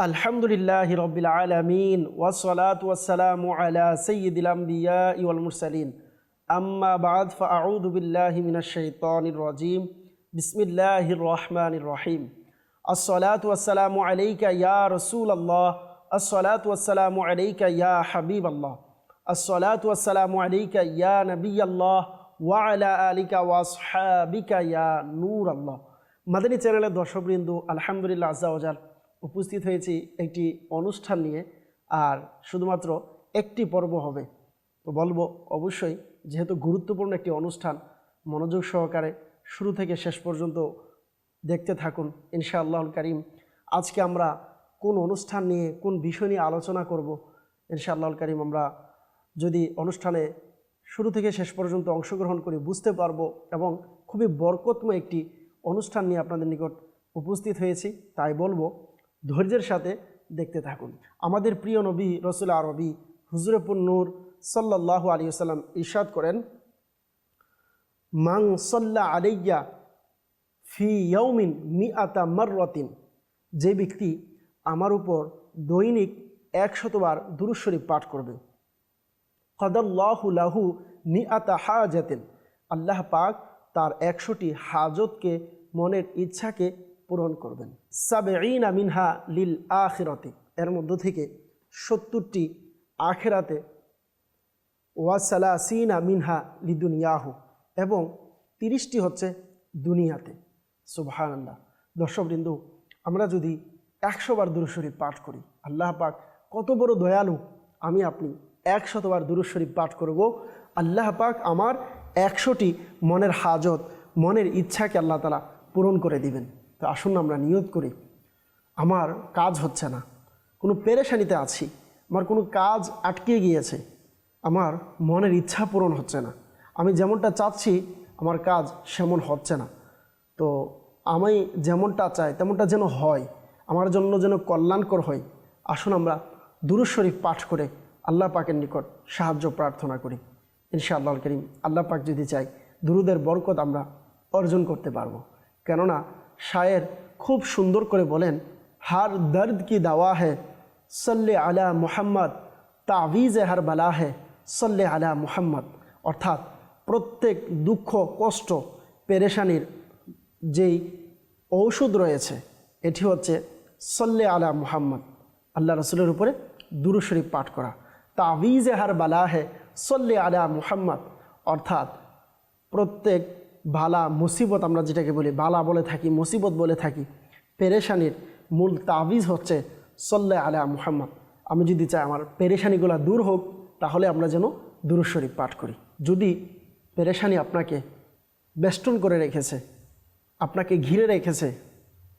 الحمد لله رب العالمين والصلاة والسلام على سيد الأنبياء والمرسلين أما بعد فأعوذ بالله من الشيطان الرجيم بسم الله الرحمن الرحيم الصلاة والسلام عليك يا رسول الله الصلاة والسلام عليك يا حبيب الله الصلاة والسلام عليك يا نبي الله وعلى آلك وأصحابك يا نور الله মাদানী চ্যানেলের দর্শকবৃন্দ আলহামদুলিল্লাহ আজাওয়াজাল উপস্থিত হয়েছি একটি অনুষ্ঠান নিয়ে, আর শুধুমাত্র একটি পর্ব হবে। তো বলব অবশ্যই, যেহেতু গুরুত্বপূর্ণ একটি অনুষ্ঠান, মনোযোগ সহকারে শুরু থেকে শেষ পর্যন্ত দেখতে থাকুন, ইনশাআল্লাহুল করিম। আজকে আমরা কোন অনুষ্ঠান নিয়ে, কোন বিষয় নিয়ে আলোচনা করব, ইনশাআল্লাহুল করিম, আমরা যদি অনুষ্ঠানে শুরু থেকে শেষ পর্যন্ত অংশগ্রহণ করি বুঝতে পারব এবং খুবই বরকতময় একটি অনুষ্ঠান নিয়ে আপনাদের নিকট উপস্থিত হয়েছি, তাই বলব ধৈর্যের সাথে দেখতে থাকুন। আমাদের প্রিয় নবী রসুল আরবি হুজুরপুর নূর সাল্লাহ আলী সাল্লাম ইরশাদ করেন মাং সাল্লা আলাইয়া ফি ইয়ৌমিন মি আতা মাররতিন যে ব্যক্তি আমার উপর দৈনিক একশতবার দুরুশরীফ পাঠ করবে। কদাল্লাহু লাহু মি আতা হাজাতেন আল্লাহ পাক তার একশোটি হাজতকে, মনের ইচ্ছাকে পূরণ করবেন। সাবেঈনা মিনহা লিল আখেরাতে। এর মধ্য থেকে সত্তরটি আখেরাতে ওয়াসালাসিনা মিনহা লিদুনিয়াহু এবং তিরিশটি হচ্ছে দুনিয়াতে। সুবহান আল্লাহ দর্শকবৃন্দ, আমরা যদি একশোবার দুরুশরীফ পাঠ করি, আল্লাহ পাক কত বড় দয়ালু আমি আপনি একশতবার দুরুশরীফ পাঠ করব। আল্লাহ পাক আমার একশোটি মনের হাজত, মনের ইচ্ছাকে আল্লাহ তালা পূরণ করে দিবেন। তো আসুন আমরা নিয়ত করি। আমার কাজ হচ্ছে না। কোনো পেরেশানিতে আছি। আমার কোনো কাজ আটকে গিয়েছে। আমার মনের ইচ্ছা পূরণ হচ্ছে না। আমি যেমনটা চাচ্ছি, আমার কাজ সেমন হচ্ছে না। তো আমি যেমনটা চাই, তেমনটা যেন হয়। আমার জন্য যেন কল্যাণকর হয়। আসুন আমরা দুরুজ শরীফ পাঠ করে আল্লাহ পাকের নিকট সাহায্য প্রার্থনা করি। ইনশাআল্লাহ করিম, আল্লাহ পাক যদি চাই দুরুদের বরকত আমরা অর্জন করতে পারব। কেননা শায়ের খুব সুন্দর করে বলেন, হার দর্দ কি দাওয়া হে? সল্লে আলা মোহাম্মদ, তাবিজ হার বালা है সল্লে আলা মোহাম্মদ। অর্থাৎ প্রত্যেক দুঃখ, কষ্ট, পেরেশানির যেই ঔষধ রয়েছে, এটি হচ্ছে সল্লে আলা মুহাম্মদ। আল্লাহ রসুলের উপরে দুরুশরীফ পাঠ করা। তাবিজ হার বালা হে, সল্লে আলা মুহাম্মদ। অর্থাৎ প্রত্যেক বালা, মুসিবত আমরা যেটাকে বলি, বালা বলে থাকি, মুসিবত বলে থাকি, পেরেশানির মূল তাবিজ হচ্ছে সল্লে আলা মুহাম্মদ। আমি যদি চাই আমার পেরেশানিগুলো দূর হোক, তাহলে আমরা যেন দুরুশরীফ পাঠ করি। যদি পেরেশানি আপনাকে বেষ্টন করে রেখেছে, আপনাকে ঘিরে রেখেছে,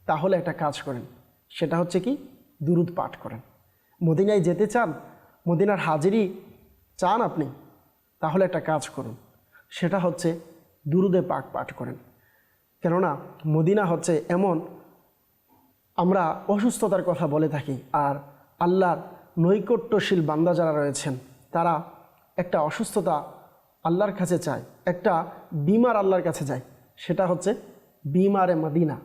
তাহলে একটা কাজ করেন। সেটা হচ্ছে কি? দুরুদ পাঠ করেন। মদিনায় যেতে চান, মদিনার হাজিরি চান আপনি, তাহলে একটা কাজ করুন। সেটা হচ্ছে দুরুদে পাক পাঠ করেন। কেননা মদিনা হচ্ছে এমন, আমরা অসুস্থতার কথা বলে থাকি আর আল্লাহর নৈকট্যশীল বান্দা যারা রয়েছেন, তারা একটা অসুস্থতা আল্লাহর কাছে চায়, একটা বিমার আল্লাহর কাছে যায় সেটা হচ্ছে বিমারে মদিনা।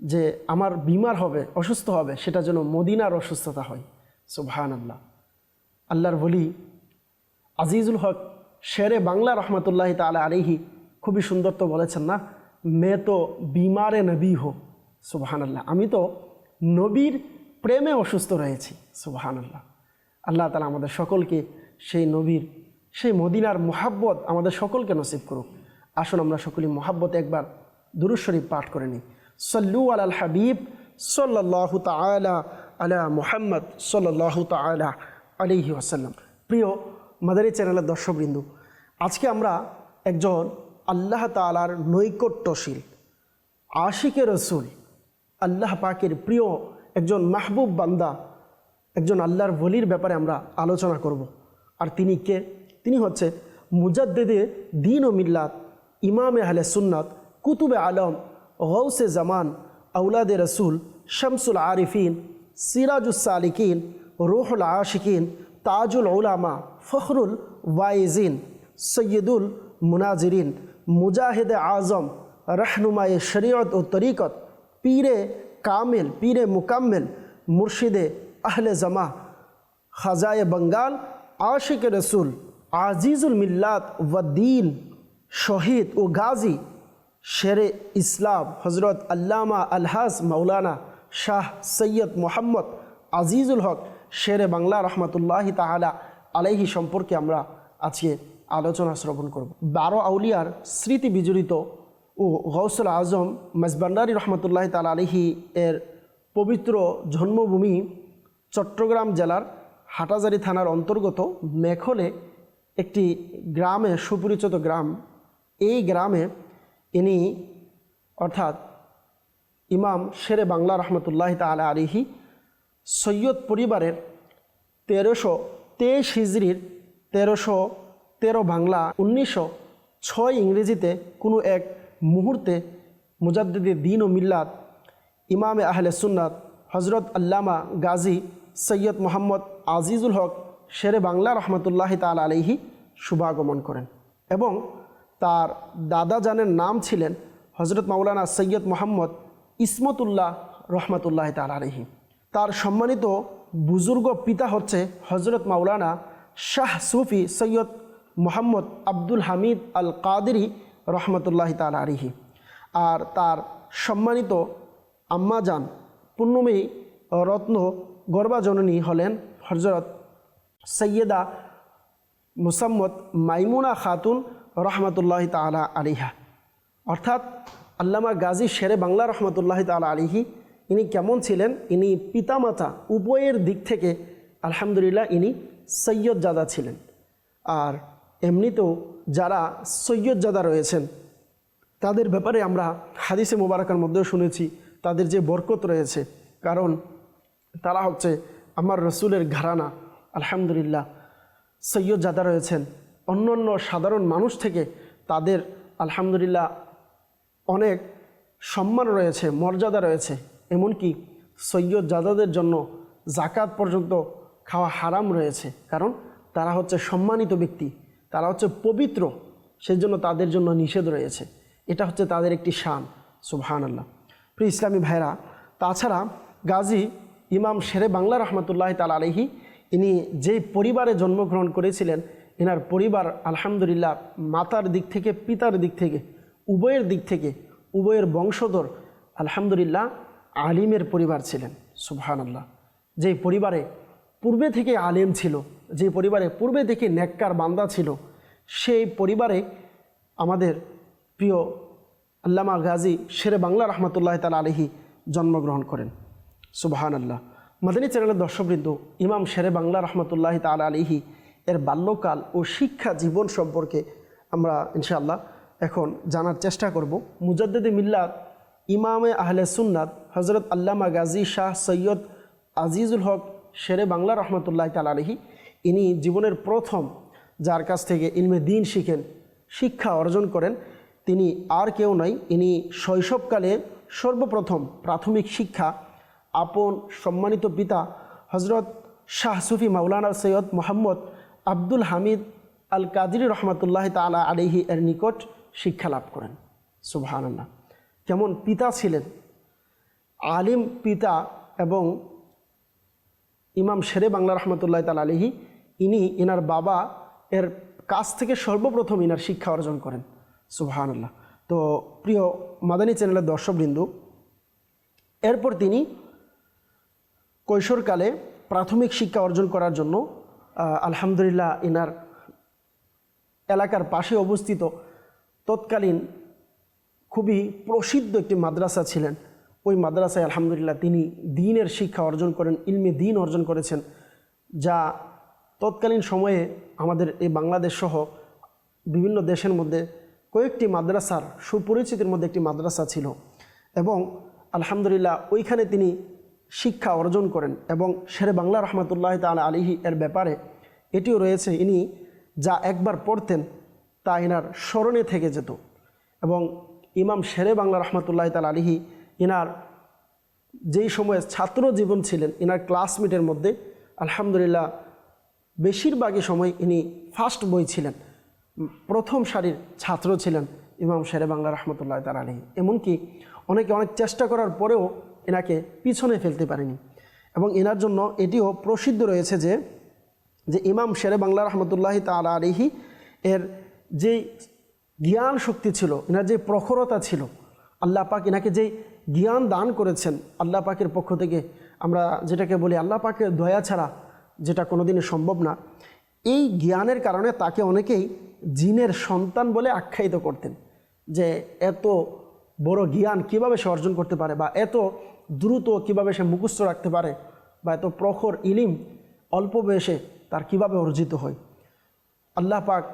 যে আমার বিমার হবে, অসুস্থ হবে, সেটা যেন মদিনার অসুস্থতা হয়। সুবহান আল্লাহ আল্লাহর বলি আজিজুল হক শেরে বাংলা রহমতুল্লাহ তালা আলিহি খুবই সুন্দর তো বলেছেন না, মে তো বিমারে নবী হো সুবহান আল্লাহ আমি তো নবীর প্রেমে অসুস্থ রয়েছি সুবহান আল্লাহ আল্লাহ তালা আমাদের সকলকে সেই নবীর, সেই মদিনার মোহাব্বত আমাদের সকলকে নসিব করুক। আসুন আমরা সকলেই মোহাব্বত একবার দুরুশরীফ পাঠ করে নিই। সল্লু আল হাবিব সাল্লাহ তালা আলা মুহাম্মদ সাল্লাহ তালা আলিহি আসাল্লাম প্রিয় মাদারি চ্যানেলের দর্শকবৃন্দ, আজকে আমরা একজন আল্লাহ তালার নৈকট্যশীল আশিকে রসুল, আল্লাহ পাকের প্রিয় একজন মাহবুব বান্দা, একজন আল্লাহর বলির ব্যাপারে আমরা আলোচনা করব। আর তিনি কে? তিনি হচ্ছে মুজাদ্দেদে দিন ও মিল্লাত, ইমামে আহলে সুন্নাত, কুতুবে আলম গৌসে জামান আউলাদে রসুল, শামসুল আরিফিন সিরাজুসালিকিন রুহুল আশিকিন তাজুল উলামা ফখরুল ওয়াইজিন, সৈয়দুল মুনাজিরিন, মুজাহিদ আজম, রহনুমায় শরীয়ত ও তরিকত, পীরে কামেল, পীরে মুকাম্মেল, মুর্শিদে আহলে জামা, খাজায়ে বঙ্গাল, আশিক রসুল, আজিজুল মিল্লাত ওয়াদ্দিন শহীদ ও গাজী, শেরে ইসলাম হজরত আল্লামা আলহাজ মাওলানা শাহ সৈয়দ মোহাম্মদ আজিজুল হক শেরে বাংলা রহমতুল্লাহি তাহালা আলাইহি সম্পর্কে আমরা আজকে আলোচনা শ্রবণ করব। বারো আউলিয়ার স্মৃতি বিজড়িত ও গৌসুল আজম মজবান্ডারি রহমতুল্লাহ তালা আলহি এর পবিত্র জন্মভূমি চট্টগ্রাম জেলার হাটাজারি থানার অন্তর্গত মেখলে একটি গ্রামে, সুপরিচিত গ্রাম। এই গ্রামে ইনি অর্থাৎ ইমাম শেরে বাংলা রহমতুল্লাহ তালা আলিহি সৈয়দ পরিবারের তেরোশো তেইশ হিজড়ির তেরোশো তেরো বাংলা উনিশশো ছয় ইংরেজিতে কোনো এক মুহূর্তে মুজাদ্দিদি দিন ও মিল্লাত ইমামে আহলে সুন্নাত হজরত আল্লামা গাজী সৈয়দ মোহাম্মদ আজিজুল হক শেরে বাংলা রহমতুল্লাহ তাল আলহি শুভাগমন করেন এবং তার দাদা জানের নাম ছিলেন হজরত মাওলানা সৈয়দ মোহাম্মদ ইসমতুল্লাহ রহমতুল্লাহ তাল আলহি তার সম্মানিত বুজুর্গ পিতা হচ্ছে হজরত মাওলানা শাহ সুফি সৈয়দ মোহাম্মদ আব্দুল হামিদ আল কাদেরি রহমতুল্লাহ তাল আলিহি আর তার সম্মানিত আম্মাজান পুণ্যময়ী রত্ন গর্বাজননী হলেন হজরত সৈয়দা মুসাম্মদ মাইমুনা খাতুন রহমতুল্লাহ তালা আলিহা অর্থাৎ আল্লামা গাজী শেরে বাংলা রহমতুল্লাহ তালা আলিহি ইনি কেমন ছিলেন? ইনি পিতামাতা উভয়ের দিক থেকে আলহামদুলিল্লাহ ইনি সৈয়দজাদা ছিলেন। আর এমনিতেও যারা সৈয়দজাদা রয়েছেন, তাদের ব্যাপারে আমরা হাদিসে মোবারকার মধ্যেও শুনেছি, তাদের যে বরকত রয়েছে। কারণ তারা হচ্ছে আমার রসুলের ঘরানা, আলহামদুলিল্লাহ, সৈয়দ জাদা রয়েছেন। অন্য অন্য সাধারণ মানুষ থেকে তাদের, আলহামদুলিল্লাহ, অনেক সম্মান রয়েছে, মর্যাদা রয়েছে। এমনকি সৈয়দ জাদাদের জন্য জাকাত পর্যন্ত খাওয়া হারাম রয়েছে। কারণ তারা হচ্ছে সম্মানিত ব্যক্তি। তারা হচ্ছে পবিত্র। সেই জন্য তাদের জন্য নিষেধ রয়েছে। এটা হচ্ছে তাদের একটি শান। সুবহান আল্লাহ প্রিয় ইসলামী ভাইরা তাছাড়া গাজী ইমাম শেরে বাংলা রহমতুল্লাহ তাল আলহি ইনি যেই পরিবারে জন্মগ্রহণ করেছিলেন, এনার পরিবার আলহামদুলিল্লাহ মাতার দিক থেকে, পিতার দিক থেকে, উভয়ের দিক থেকে, উভয়ের বংশধর আলহামদুলিল্লাহ আলিমের পরিবার ছিলেন সুবহান আল্লাহ যেই পরিবারে পূর্বে থেকে আলেম ছিল যে পরিবারে পূর্বে থেকে নেককার বান্দা ছিল, সেই পরিবারে আমাদের প্রিয় আল্লামা গাজী শেরে বাংলা রহমতুল্লাহ তাল আলহি জন্মগ্রহণ করেন সুবাহান আল্লাহ মাদানী চ্যানেলের দর্শকবৃন্দ, ইমাম শেরে বাংলা রহমতুল্লাহ তাল আলিহি এর বাল্যকাল ও শিক্ষা জীবন সম্পর্কে আমরা ইনশাআল্লাহ এখন জানার চেষ্টা করব। মুজাদ্দেদে মিল্লাত ইমামে আহলে সুন্নাত হজরত আল্লামা গাজী শাহ সৈয়দ আজিজুল হক শেরে বাংলা রহমতুল্লাহ তাল আলহি ইনি জীবনের প্রথম যার কাছ থেকে ইলমে দিন শিখেন, শিক্ষা অর্জন করেন। তিনি আর কেউ নয়, ইনি শৈশবকালে সর্বপ্রথম প্রাথমিক শিক্ষা আপন সম্মানিত পিতা হজরত শাহ সুফি মাওলানা সৈয়দ মোহাম্মদ আব্দুল হামিদ আল কাদির রহমতুল্লাহ তালা আলিহি এর নিকট শিক্ষা লাভ করেন। সুবহানাল্লাহ। কেমন পিতা ছিলেন আলিম পিতা এবং ইমাম শেরে বাংলা রহমতুল্লাহ তাল আলিহি ইনি এনার বাবা এর কাছ থেকে সর্বপ্রথম ইনার শিক্ষা অর্জন করেন। সুবহানাল্লাহ। তো প্রিয় মাদানী চ্যানেলের দর্শকবৃন্দু, এরপর তিনি কৈশোরকালে প্রাথমিক শিক্ষা অর্জন করার জন্য আলহামদুলিল্লাহ ইনার এলাকার পাশে অবস্থিত তৎকালীন খুবই প্রসিদ্ধ একটি মাদ্রাসা ছিলেন। ওই মাদ্রাসায় আলহামদুলিল্লাহ তিনি দিনের শিক্ষা অর্জন করেন, ইলমে দিন অর্জন করেছেন, যা তৎকালীন সময়ে আমাদের এই বাংলাদেশ সহ বিভিন্ন দেশের মধ্যে কয়েকটি মাদ্রাসার সুপরিচিতির মধ্যে একটি মাদ্রাসা ছিল এবং আলহামদুলিল্লাহ ওইখানে তিনি শিক্ষা অর্জন করেন এবং শেরে বাংলা রহমতুল্লাহ তাল আলিহি এর ব্যাপারে এটিও রয়েছে ইনি যা একবার পড়তেন তা এনার স্মরণে থেকে যেত এবং ইমাম শেরে বাংলা রহমতুল্লাহ তাল আলিহি ইনার যেই সময়ে ছাত্র জীবন ছিলেন, ইনার ক্লাসমেটের মধ্যে আলহামদুলিল্লাহ বেশিরভাগই সময় ইনি ফার্স্ট বই ছিলেন। প্রথম সারির ছাত্র ছিলেন ইমাম শেরে বাংলা রহমতুল্লাহ তার আলহী এমনকি অনেকে অনেক চেষ্টা করার পরেও এনাকে পিছনে ফেলতে পারেনি। এবং এনার জন্য এটিও প্রসিদ্ধ রয়েছে যে যে ইমাম শেরে বাংলা রহমতুল্লাহ তালা আলিহি এর যে জ্ঞান শক্তি ছিল এনার যে প্রখরতা ছিল, আল্লাহ পাক এনাকে যেই জ্ঞান দান করেছেন আল্লাহ পাকের পক্ষ থেকে। আমরা যেটাকে বলি আল্লাহ পাকের দয়া ছাড়া যেটা কোনো কোনোদিনই সম্ভব না। এই জ্ঞানের কারণে তাকে অনেকেই জিনের সন্তান বলে আখ্যায়িত করতেন যে এত বড় জ্ঞান কীভাবে সে অর্জন করতে পারে বা এত দ্রুত কীভাবে সে মুখস্থ রাখতে পারে বা এত প্রখর ইলিম অল্প বয়সে তার কীভাবে অর্জিত হয়। আল্লাহ পাক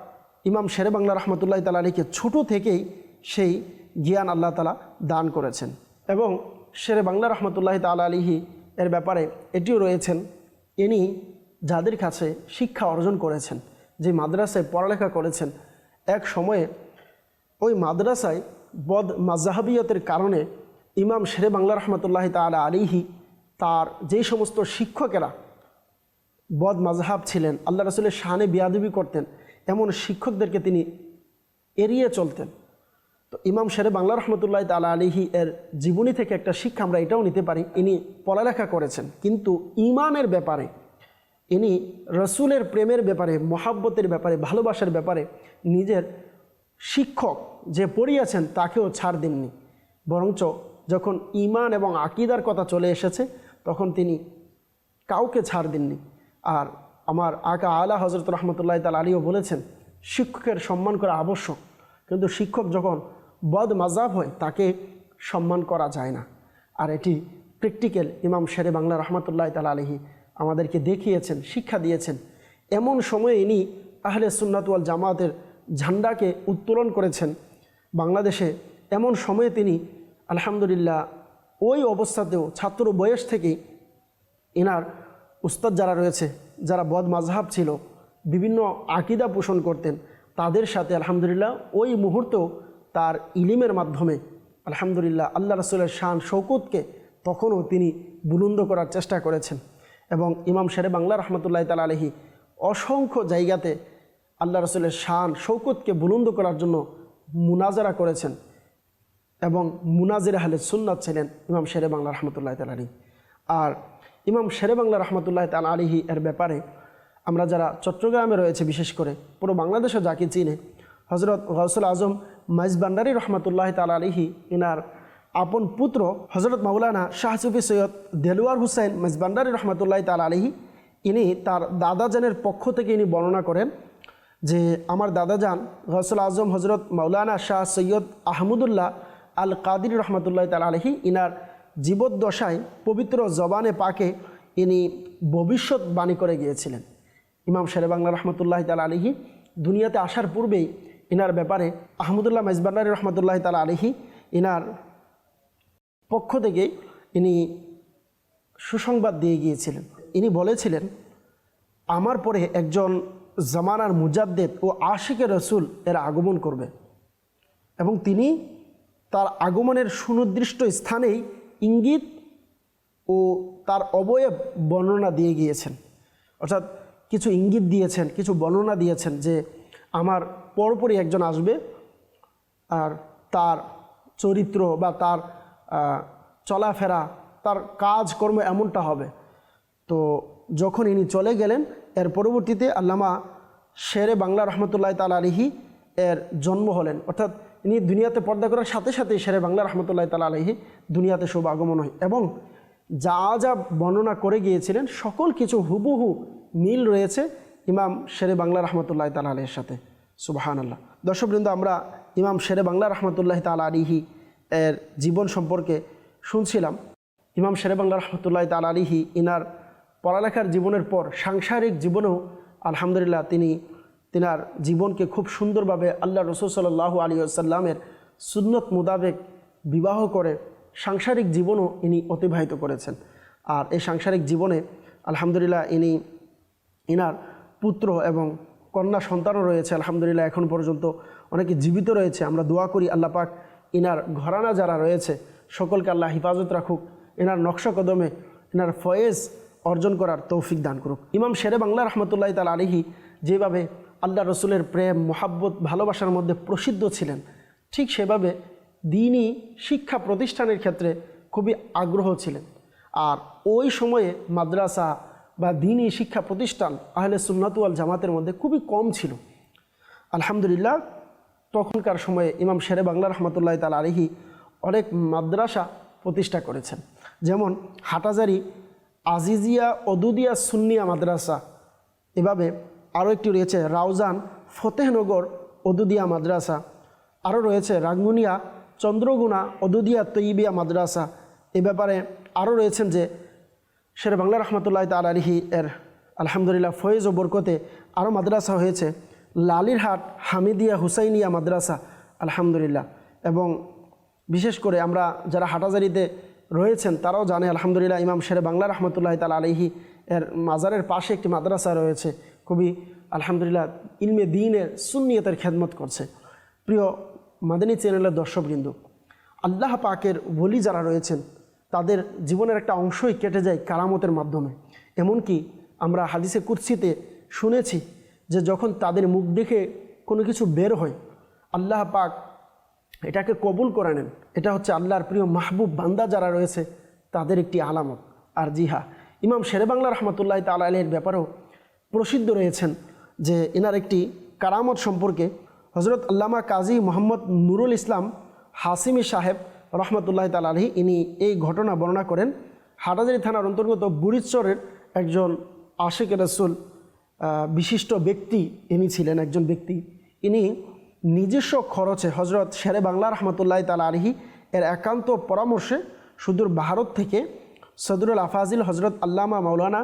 ইমাম শেরে বাংলা রহমতুল্লাহ তালা আলীকে ছোটো থেকেই সেই জ্ঞান আল্লাহ তালা দান করেছেন। এবং শেরে বাংলা রহমতুল্লাহ তালা আলিহি এর ব্যাপারে এটিও রয়েছেন। ইনি যাদের কাছে শিক্ষা অর্জন করেছেন, যে মাদ্রাসায় পড়ালেখা করেছেন, এক সময়ে ওই মাদ্রাসায় বদ মাজাহাবিয়তের কারণে ইমাম শেরে বাংলা রহমতুল্লাহ তালা আলিহি তার যেই সমস্ত শিক্ষকেরা বদ মাজহাব ছিলেন, আল্লাহ রসুলের শানে বিয়াদবি করতেন, এমন শিক্ষকদেরকে তিনি এড়িয়ে চলতেন। তো ইমাম শেরে বাংলা রহমতুল্লাহ তালা আলিহি এর জীবনী থেকে একটা শিক্ষা আমরা এটাও নিতে পারি। ইনি পড়ালেখা করেছেন, কিন্তু ইমানের ব্যাপারে, ইনি রসুলের প্রেমের ব্যাপারে, মহাব্বতের ব্যাপারে, ভালোবাসার ব্যাপারে নিজের শিক্ষক যে পড়িয়েছেন তাকেও ছাড় দেননি। বরঞ্চ যখন ইমান এবং আকিদার কথা চলে এসেছে, তখন তিনি কাউকে ছাড় দেননি। আর আমার আকা আলা হজরত রহমতুল্লাহ তাল আলীও বলেছেন, শিক্ষকের সম্মান করা আবশ্যক। কিন্তু শিক্ষক যখন বদ মাজাব হয় তাকে সম্মান করা যায় না। আর এটি প্র্যাকটিক্যাল ইমাম শেরে বাংলা রহমতুল্লাহ তাল আলহী আমাদেরকে দেখিয়েছেন, শিক্ষা দিয়েছেন। এমন সময়ে ইনি আহলে সুন্নাতুয়াল জামাতের ঝান্ডাকে উত্তোলন করেছেন। বাংলাদেশে এমন সময়ে তিনি আলহামদুলিল্লাহ ওই অবস্থাতেও ছাত্র বয়স থেকেই এনার উস্তাদ যারা রয়েছে, যারা বদ মাঝহাব ছিল, বিভিন্ন আকিদা পোষণ করতেন, তাদের সাথে আলহামদুলিল্লাহ ওই মুহূর্তেও তার ইলিমের মাধ্যমে, আলহামদুলিল্লাহ, আল্লাহ রসুলের শান শৌকতকে তখনও তিনি বুলন্দ করার চেষ্টা করেছেন। এবং ইমাম শেরে বাংলা রহমতুল্লাহ তাল আলহী অসংখ্য জায়গাতে আল্লাহ রসুলের শান শৌকতকে বুলন্দ করার জন্য মুনাজারা করেছেন এবং মুনাজির আহলে সুন্নাত ছিলেন ইমাম শেরে বাংলা রহমতুল্লাহ তাল আলী আর ইমাম শেরে বাংলা রহমতুল্লাহ তাল আলিহি এর ব্যাপারে আমরা যারা চট্টগ্রামে রয়েছে, বিশেষ করে পুরো বাংলাদেশও যাকে চিনে হজরত গৌসুল আজম মাইজবান্ডারি রহমতুল্লাহ তাল আলিহি ইনার আপন পুত্র হজরত মাওলানা শাহ সুফি সৈয়দ দেলুয়ার হুসাইন মাইজবান্ডারি রহমতুল্লাহ তাল আলিহি ইনি তার দাদাজানের পক্ষ থেকে ইনি বর্ণনা করেন যে আমার দাদাজান গৌসুল আজম হজরত মাওলানা শাহ সৈয়দ আহমদুল্লাহ আল কাদির রহমতুল্লাহ তাল আলহি ইনার জীবদ্দশায় পবিত্র জবানে পাকে ইনি ভবিষ্যৎ বাণী করে গিয়েছিলেন। ইমাম শেরে বাংলা রহমতুল্লাহ তাল আলিহি দুনিয়াতে আসার পূর্বেই ইনার ব্যাপারে আহমদুল্লাহ মেজবান্নারি রহমতুল্লাহ তালা আলিহি ইনার পক্ষ থেকে ইনি সুসংবাদ দিয়ে গিয়েছিলেন। ইনি বলেছিলেন, আমার পরে একজন জামানার মুজাদ্দেদ ও আশিকের রসুল এর আগমন করবে। এবং তিনি তার আগমনের সুনির্দিষ্ট স্থানেই ইঙ্গিত ও তার অবয়ব বর্ণনা দিয়ে গিয়েছেন। অর্থাৎ কিছু ইঙ্গিত দিয়েছেন, কিছু বর্ণনা দিয়েছেন যে, আমার পরপরই একজন আসবে আর তার চরিত্র বা তার চলাফেরা, তার কাজকর্ম এমনটা হবে। তো যখন ইনি চলে গেলেন, এর পরবর্তীতে আল্লামা শেরে বাংলা রহমতুল্লাহ তাল আলিহি এর জন্ম হলেন। অর্থাৎ ইনি দুনিয়াতে পর্দা করার সাথে সাথেই শেরে বাংলা রহমতুল্লাহ তাল আলহি দুনিয়াতে শুভ আগমন হয় এবং যা যা বর্ণনা করে গিয়েছিলেন, সকল কিছু হুবহু মিল রয়েছে ইমাম শেরে বাংলা রহমতুল্লাহ তাল আলহের সাথে। সুবাহান আল্লাহ দর্শকবৃন্দ, আমরা ইমাম শেরে বাংলা রহমতুল্লাহ তাল আলিহি এর জীবন সম্পর্কে শুনছিলাম। ইমাম শেরে বাংলা রহমতুল্লাহ তাল আলিহি ইনার পড়ালেখার জীবনের পর সাংসারিক জীবনেও আলহামদুলিল্লাহ তিনি, তিনার জীবনকে খুব সুন্দরভাবে আল্লাহ রসুল সাল্লাহ আলী আসাল্লামের সুন্নত মোতাবেক বিবাহ করে সাংসারিক জীবনও ইনি অতিবাহিত করেছেন। আর এই সাংসারিক জীবনে আলহামদুলিল্লাহ ইনি, ইনার পুত্র এবং কন্যা সন্তানও রয়েছে, আলহামদুলিল্লাহ এখন পর্যন্ত অনেকে জীবিত রয়েছে। আমরা দোয়া করি আল্লাহ পাক ইনার ঘরানা যারা রয়েছে, সকলকে আল্লাহ হেফাজত রাখুক এনার নকশা কদমে এনার ফয়েজ অর্জন করার তৌফিক দান করুক। ইমাম শেরে বাংলা রহমতুল্লাহ তাল আলিহি যেভাবে আল্লাহ রসুলের প্রেম, মোহাব্বত, ভালোবাসার মধ্যে প্রসিদ্ধ ছিলেন, ঠিক সেভাবে দিনই শিক্ষা প্রতিষ্ঠানের ক্ষেত্রে খুবই আগ্রহ ছিলেন। আর ওই সময়ে মাদ্রাসা বা দিনী শিক্ষা প্রতিষ্ঠান আহলে সুন্নাতুয়াল জামাতের মধ্যে খুবই কম ছিল। আলহামদুলিল্লাহ, তখনকার সময়ে ইমাম শেরে বাংলা রহমতুল্লাহ তাল আলহি অনেক মাদ্রাসা প্রতিষ্ঠা করেছেন। যেমন হাটাজারি, আজিজিয়া, অদুদিয়া সুন্নিয়া মাদ্রাসা, এভাবে আরও একটি রয়েছে রাউজান, ফতেহনগর, অদুদিয়া মাদ্রাসা, আরও রয়েছে রাঙ্গুনিয়া, চন্দ্রগুনা, অদুদিয়া তৈবিয়া মাদ্রাসা। এ ব্যাপারে আরও রয়েছেন যে শের বাংলা রহমতুল্লাহ তাল আলহি এর আলহামদুলিল্লাহ ফয়েজ ও বরকতে আরও মাদ্রাসা হয়েছে, লালিরহাট হামিদিয়া হুসাইনিয়া মাদ্রাসা, আলহামদুলিল্লাহ। এবং বিশেষ করে আমরা যারা হাটাজারিতে রয়েছেন, তারাও জানে আলহামদুলিল্লাহ ইমাম শেরে বাংলা রহমতুল্লাহ তাল আলহি এর মাজারের পাশে একটি মাদ্রাসা রয়েছে। খুবই আলহামদুলিল্লাহ ইলমে দিনের সুন্নিয়তের খেদমত করছে। প্রিয় মাদানী চ্যানেলের দর্শকবৃন্দ, আল্লাহ পাকের বলি যারা রয়েছেন তাদের জীবনের একটা অংশই কেটে যায় কারামতের মাধ্যমে। এমনকি আমরা হাদিসে কুৎসিতে শুনেছি যে যখন তাদের মুখ দেখে কোনো কিছু বের হয়, আল্লাহ পাক এটাকে কবুল করে নেন। এটা হচ্ছে আল্লাহর প্রিয় মাহবুব বান্দা যারা রয়েছে, তাদের একটি আলামত, আর জিহা। ইমাম শেরে বাংলা রহমতুল্লাহ তালা আলের ব্যাপারেও প্রসিদ্ধ রয়েছেন যে এনার একটি কারামত সম্পর্কে হজরত আল্লামা কাজী মোহাম্মদ নুরুল ইসলাম হাসিমি সাহেব রহমতুল্লাহ তাল আলহি ইনি এই ঘটনা বর্ণনা করেন। হাটাজারি থানার অন্তর্গত বুড়িচরের একজন আশেক রসুল বিশিষ্ট ব্যক্তি ইনি ছিলেন একজন ব্যক্তি। ইনি নিজস্ব খরচে হজরত শেরে বাংলা রহমতুল্লাহ তাল আলহি এর একান্ত পরামর্শে সুদূর ভারত থেকে সদরুল আফাজিল হজরত আল্লামা মাওলানা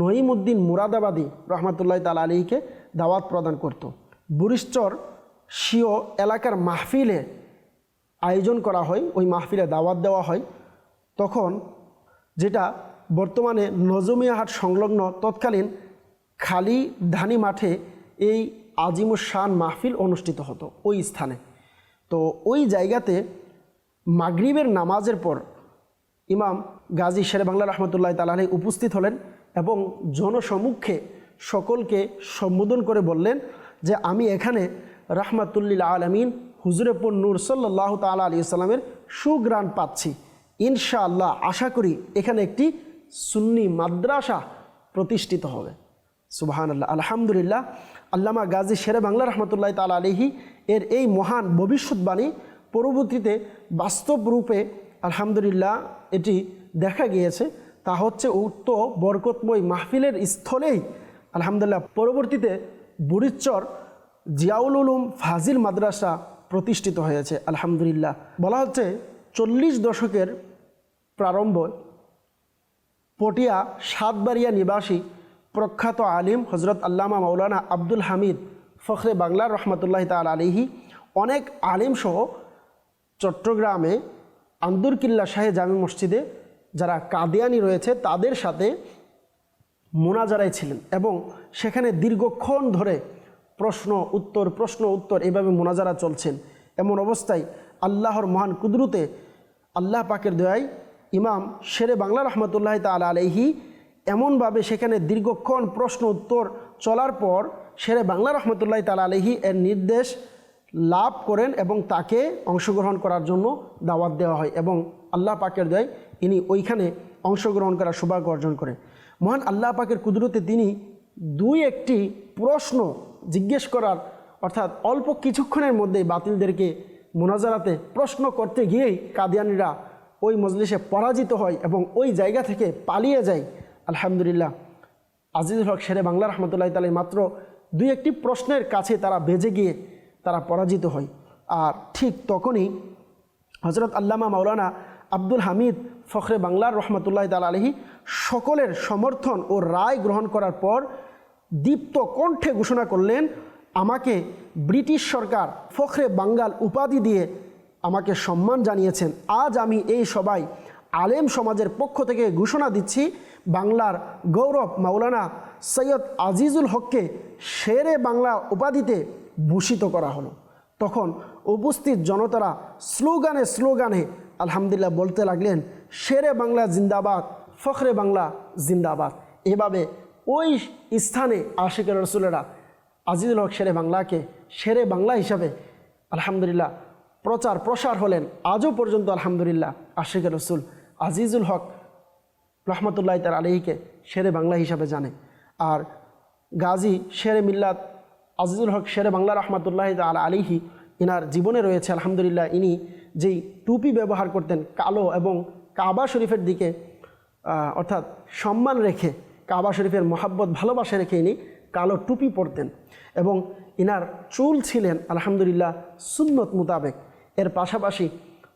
নঈমুদ্দিন মুরাদাবাদী রহমতুল্লাহ তাল আলীকে দাওয়াত প্রদান করত। বুরিশ্চর সিও এলাকার মাহফিলে আয়োজন করা হয়, ওই মাহফিলে দাওয়াত দেওয়া হয়। তখন যেটা বর্তমানে নজমিয়াহাট সংলগ্ন তৎকালীন খালি ধানি মাঠে এই আজিমুস শান মাহফিল অনুষ্ঠিত হতো, ওই স্থানে। তো ওই জায়গাতে মাগরিবের নামাজের পর ইমাম গাজী শেরে বাংলা রহমতুল্লাহ তালাহি উপস্থিত হলেন এবং জনসমুখে সকলকে সম্বোধন করে বললেন যে, আমি এখানে রাহমাতুল্লিল আলমিন হুজুরেপুর নূর সাল্লাহ তালা আলী সাল্লামের সুগ্রাণ পাচ্ছি। ইনশাআল্লাহ আশা করি এখানে একটি সুন্নি মাদ্রাসা প্রতিষ্ঠিত হবে। সুবাহান আল্লাহ আলহামদুলিল্লাহ। আল্লামা গাজী শেরে বাংলা রহমতুল্লাহ তালা আলিহি এর এই মহান ভবিষ্যৎবাণী পরবর্তীতে বাস্তব রূপে আলহামদুলিল্লাহ এটি দেখা গিয়েছে। তা হচ্ছে উক্ত বরকতময় মাহফিলের স্থলেই আলহামদুলিল্লাহ পরবর্তীতে বুড়িচ্চর জিয়াউল উলুম ফাজিল মাদ্রাসা প্রতিষ্ঠিত হয়েছে, আলহামদুলিল্লাহ। বলা হচ্ছে চল্লিশ দশকের প্রারম্ভ পটিয়া সাতবাড়িয়া নিবাসী প্রখ্যাত আলিম হজরত আল্লামা মৌলানা আব্দুল হামিদ ফখরে বাংলার রহমতুল্লাহ তাল আলিহি অনেক আলিম সহ চট্টগ্রামে আন্দুরকিল্লা শাহে জামি মসজিদে যারা কাদিয়ানি রয়েছে, তাদের সাথে মোনাজারায় ছিলেন এবং সেখানে দীর্ঘক্ষণ ধরে প্রশ্ন, উত্তর প্রশ্ন, উত্তর এভাবে মোনাজারা চলছেন। এমন অবস্থায় আল্লাহর মহান কুদরতে আল্লাহ পাকের দয়ায় ইমাম শেরে বাংলা রহমতুল্লাহ তাল আলহি এমনভাবে সেখানে দীর্ঘক্ষণ প্রশ্ন, উত্তর চলার পর শেরে বাংলা রহমতুল্লাহ তাল আলহি এর নির্দেশ লাভ করেন এবং তাকে অংশগ্রহণ করার জন্য দাওয়াত দেওয়া হয় এবং আল্লাহ পাকের দয় ইনি ওইখানে অংশগ্রহণ করার সৌভাগ্য অর্জন করেন। মহান আল্লাহ পাকের কুদরতে তিনি দুই একটি প্রশ্ন জিজ্ঞেস করার, অর্থাৎ অল্প কিছুক্ষণের মধ্যেই বাতিলদেরকে মোনাজারাতে প্রশ্ন করতে গিয়েই কাদিয়ানিরা ওই মজলিসে পরাজিত হয় এবং ওই জায়গা থেকে পালিয়ে যায়। আলহামদুলিল্লাহ। আজিজুল হক, শেরে বাংলা রহমতুল্লাহ তালে মাত্র দুই একটি প্রশ্নের কাছে তারা বেজে গিয়ে তারা পরাজিত হয়। আর ঠিক তখনই হজরত আল্লামা মাওলানা আব্দুল হামিদ ফখরে বাংলার রহমতুল্লাহ তাল আলহি সকলের সমর্থন ও রায় গ্রহণ করার পর দীপ্ত কণ্ঠে ঘোষণা করলেন, আমাকে ব্রিটিশ সরকার ফখরে বাঙ্গাল উপাধি দিয়ে আমাকে সম্মান জানিয়েছেন। আজ আমি এই সবাই আলেম সমাজের পক্ষ থেকে ঘোষণা দিচ্ছি, বাংলার গৌরব মাওলানা সৈয়দ আজিজুল হককে শেরে বাংলা উপাধিতে ভূষিত করা হলো। তখন উপস্থিত জনতারা স্লোগানে স্লোগানে আলহামদুলিল্লাহ বলতে লাগলেন, শেরে বাংলা জিন্দাবাদ, ফখরে বাংলা জিন্দাবাদ। এভাবে ওই স্থানে আশিকের রসুলেরা আজিজুল হক শেরে বাংলাকে শেরে বাংলা হিসাবে আলহামদুলিল্লাহ প্রচার প্রসার হলেন। আজও পর্যন্ত আলহামদুলিল্লাহ আশিকের রসুল আজিজুল হক রহমতুল্লাহ তার আলিহিকে শেরে বাংলা হিসাবে জানে। আর গাজী শেরে মিল্লাত আজিজুল হক শেরে বাংলা রহমতুল্লাহ তাল আলিহি ইনার জীবনে রয়েছে। আলহামদুলিল্লাহ ইনি যেই টুপি ব্যবহার করতেন কালো এবং কাবা শরীফের দিকে অর্থাৎ সম্মান রেখে কাবা শরীফের মহাব্বত ভালোবাসা রেখে ইনি কালো টুপি পরতেন এবং ইনার চুল ছিলেন আলহামদুলিল্লাহ সুন্নত মোতাবেক। এর পাশাপাশি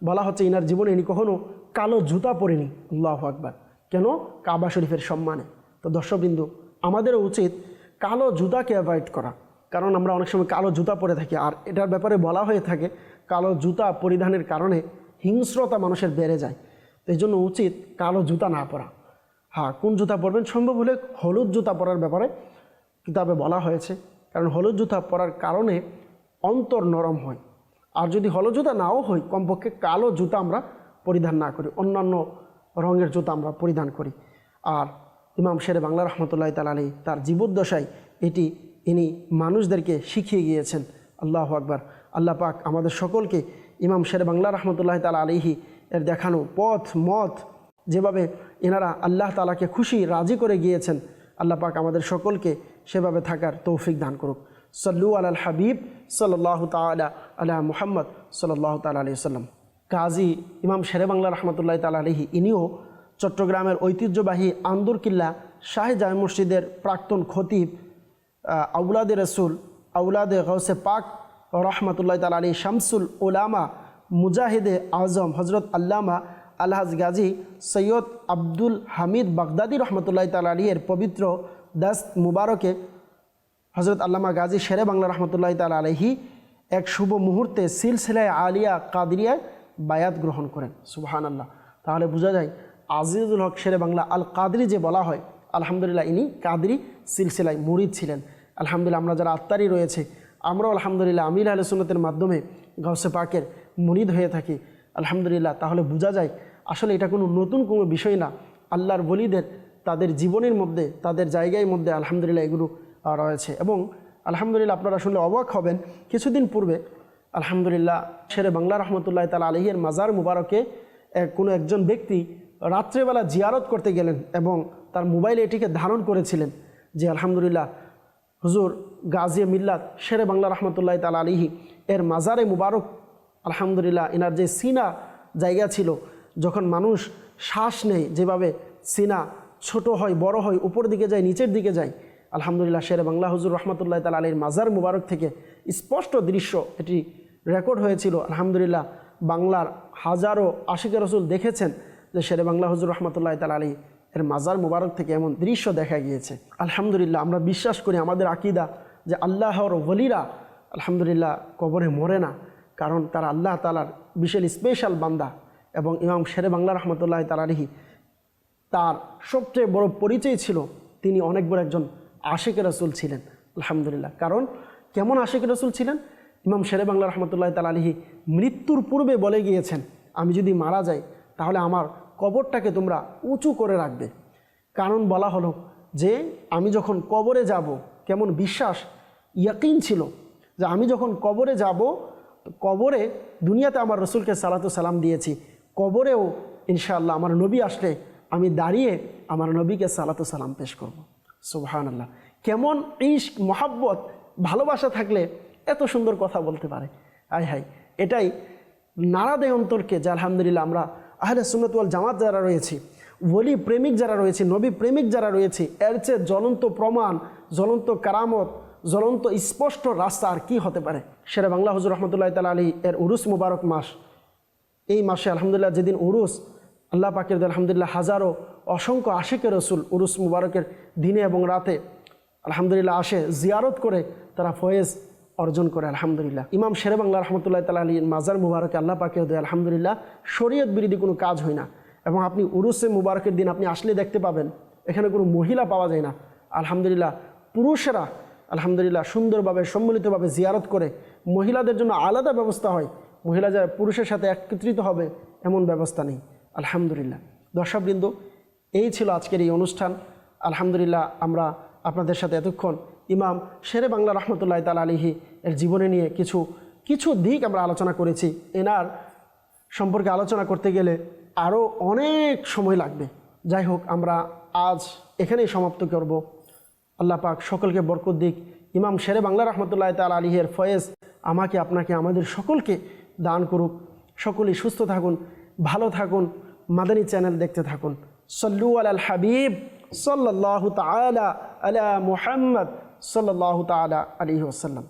বলা হচ্ছে ইনার জীবনে ইনি কখনো কালো জুতা পরেনি। আল্লাহ আকবার। কেন? কাবা শরীফের সম্মানে। তো দর্শকবিন্দু, আমাদেরও উচিত কালো জুতাকে অ্যাভয়েড করা। কারণ আমরা অনেক সময় কালো জুতা পরে থাকি আর এটার ব্যাপারে বলা হয়ে থাকে, কালো জুতা পরিধানের কারণে হিংস্রতা মানুষের বেড়ে যায়। তো এই জন্য উচিত কালো জুতা না পরা। হ্যাঁ কোন জুতা পরবেন? সম্ভব হলে হলুদ জুতা পরার ব্যাপারে কিতাবে বলা হয়েছে। কারণ হলুদ জুতা পরার কারণে অন্তর নরম হয়। আর যদি হলুদ জুতা নাও হয়, কমপক্ষে কালো জুতা আমরা পরিধান না করি, অন্যান্য রঙের জুতা আমরা পরিধান করি। আর ইমাম শেরে বাংলা রহমতুল্লাহ তাল আলী তার জীবদ্দশায় এটি ইনি মানুষদেরকে শিখিয়ে গিয়েছেন। আল্লাহ আকবার। আল্লাহ পাক আমাদের সকলকে ইমাম শেরে বাংলা রহমতুল্লাহ তাল আলিহি এর দেখানো পথ, মত যেভাবে এনারা আল্লাহ তালাকে খুশি, রাজি করে গিয়েছেন। আল্লাহ পাক আমাদের সকলকে সেভাবে থাকার তৌফিক দান করুক। সল্লু আল হাবিব সাল্লাহ তালা আলা মুহাম্মদ সাল্লাহ তালা আলি সাল্লাম কাজী ইমাম শেরে বাংলা রহমতুল্লাহ তালা আলহি ইনিও চট্টগ্রামের ঐতিহ্যবাহী আন্দরকিল্লা শাহে জামে মসজিদের প্রাক্তন খতিব আউলাদে রসুল আউলাদে গৌসে পাক রহমতুল্লাহ তাল আলী শামসুল ওলামা মুজাহিদে আজম হজরত আল্লামা আলহাজ গাজী সৈয়দ আব্দুল হামিদ বাগদাদি রহমতুল্লাহ তাল আলী এর পবিত্র দাস মুবারকে হজরত আল্লামা গাজী শেরে বাংলা রহমতুল্লাহ তাল আলহি এক শুভ মুহূর্তে সিলসিলায় আলিয়া কাদরিয়ায় বায়াত গ্রহণ করেন। সুবহান আল্লাহ তাহলে বোঝা যায়, আজিজুল হক শেরে বাংলা আল কাদরি যে বলা হয়, আলহামদুলিল্লাহ ইনি কাদরি সিলসিলায় মুরিদ ছিলেন। আলহামদুলিল্লাহ আমরা যারা আত্মারি রয়েছে, আমরাও আলহামদুলিল্লাহ আমির আল সুন্নতের মাধ্যমে গাউসে পাকের মুরিদ হয়ে থাকি। আলহামদুলিল্লাহ, তাহলে বোঝা যায় আসলে এটা কোনো নতুন কোনো বিষয় না। আল্লাহর বলিদের, তাদের জীবনের মধ্যে, তাদের জায়গার মধ্যে আলহামদুলিল্লাহ এগুলো রয়েছে। এবং আলহামদুলিল্লাহ আপনারা শুনলে অবাক হবেন, কিছুদিন পূর্বে আলহামদুলিল্লাহ শেরে বাংলা রহমতুল্লাহ তালা আলহির মাজার মুবারকে কোনো একজন ব্যক্তি রাত্রেবেলা জিয়ারত করতে গেলেন এবং তার মোবাইলে এটিকে ধারণ করেছিলেন যে, আলহামদুলিল্লাহ, হুজুর গাজিয়া মিল্লাত শেরে বাংলা রহমতুল্লাহ তালা আলিহি এর মাজারে মুবারক আলহামদুলিল্লাহ, এনার যে সিনা জায়গা ছিল, যখন মানুষ শ্বাস নেয়, যেভাবে সিনা ছোট হয়, বড় হয়, উপর দিকে যায়, নিচের দিকে যায়, আলহামদুলিল্লাহ শেরে বাংলা হুজুর রহমতুল্লাহ তালা আলীর মাজার মুবারক থেকে স্পষ্ট দৃশ্য এটি রেকর্ড হয়েছিল। আলহামদুলিল্লাহ, বাংলার হাজারো আশিকের রসুল দেখেছেন যে শেরে বাংলা হুজুর রহমতুল্লাহ তালা আলী এর মাজার মুবারক থেকে এমন দৃশ্য দেখা গিয়েছে। আলহামদুলিল্লাহ, আমরা বিশ্বাস করি আমাদের আকিদা যে আল্লাহর ওলিরা, আলহামদুলিল্লাহ, কবরে মরে না। কারণ তারা আল্লাহ তালার বিশাল স্পেশাল বান্দা এবং ইমাম শেরে বাংলা রহমতুল্লাহ তালারিহি তার সবচেয়ে বড় পরিচয় ছিল তিনি অনেক বড় একজন আশেক রসুল ছিলেন, আলহামদুলিল্লাহ। কারণ কেমন আশেক রসুল ছিলেন? ইমাম শেরে বাংলা রহমতুল্লাহ তাল আলিহি মৃত্যুর পূর্বে বলে গিয়েছেন, আমি যদি মারা যাই, তাহলে আমার কবরটাকে তোমরা উঁচু করে রাখবে। কারণ বলা হলো যে, আমি যখন কবরে যাব, কেমন বিশ্বাস, ইয়াকিন ছিল যে, আমি যখন কবরে যাব কবরে দুনিয়াতে আমার রসুলকে সালাতু সালাম দিয়েছি, কবরেও ইনশাআল্লাহ আমার নবী আসলে আমি দাঁড়িয়ে আমার নবীকে সালাতু সালাম পেশ করব। সুবহান আল্লাহ কেমন ইস্ক মহাব্বত, ভালোবাসা থাকলে এত সুন্দর কথা বলতে পারে। আয় হাই এটাই নাড়া দেয় অন্তরকে যে আলহামদুলিল্লাহ আমরা আহলে সুন্নতওয়াল জামাত যারা রয়েছি, ওলি প্রেমিক যারা রয়েছে, নবী প্রেমিক যারা রয়েছে, এর চেয়ে জ্বলন্ত প্রমাণ, জ্বলন্ত কারামত জ্বলন্ত স্পষ্ট রাস্তা আর কি হতে পারে? সেরা বাংলা হুজুর রহমতুল্লাহ তালা আলী এর উরুস মুবারক মাস। এই মাসে আলহামদুলিল্লাহ যেদিন উরুস, আল্লাহ পাকের আলহামদুলিল্লাহ হাজারো অসংখ্য আশেকের রসুল উরুস মুবারকের দিনে এবং রাতে আলহামদুলিল্লাহ আসে, জিয়ারত করে তারা ফয়েজ অর্জন করে আলহামদুলিল্লাহ। ইমাম শেরে বাংলা রহমতুল্লাহ তালা আলী মাজার মুবারকে আল্লাহ পাকের দে আলহামদুলিল্লাহ শরীয়ত বিরোধী কোনো কাজ হয় না। এবং আপনি উরুসে মুবারকের দিন আপনি আসলে দেখতে পাবেন, এখানে কোনো মহিলা পাওয়া যায় না। আলহামদুলিল্লাহ পুরুষেরা আলহামদুলিল্লাহ, সুন্দরভাবে, সম্মিলিতভাবে জিয়ারত করে মহিলাদের জন্য আলাদা ব্যবস্থা হয়। মহিলা যারা পুরুষের সাথে একত্রিত হবে, এমন ব্যবস্থা নেই। আলহামদুলিল্লাহ। দর্শকবৃন্দ, এই ছিল আজকের এই অনুষ্ঠান। আলহামদুলিল্লাহ, আমরা আপনাদের সাথে এতক্ষণ ইমাম শেরে বাংলা রহমতুল্লাহ তাল আলিহি এর জীবনে নিয়ে কিছু কিছু দিক আমরা আলোচনা করেছি। এনার সম্পর্কে আলোচনা করতে গেলে আরও অনেক সময় লাগবে। যাই হোক, আমরা আজ এখানেই সমাপ্ত করব। আল্লাহ পাক সকলকে বরকত দিক। ইমাম শেরে বাংলা রহমতুল্লাহ তাল আলিহের ফয়েজ আমাকে, আপনাকে, আমাদের সকলকে দান করুক। সকলেই সুস্থ থাকুন, ভালো থাকুন, মাদানী চ্যানেল দেখতে থাকুন। সল্লু আল হাবিব সাল্লাহ তালা আলা মুহাম্মদ সাল্লাহ তালা আলী ওসাল্লাম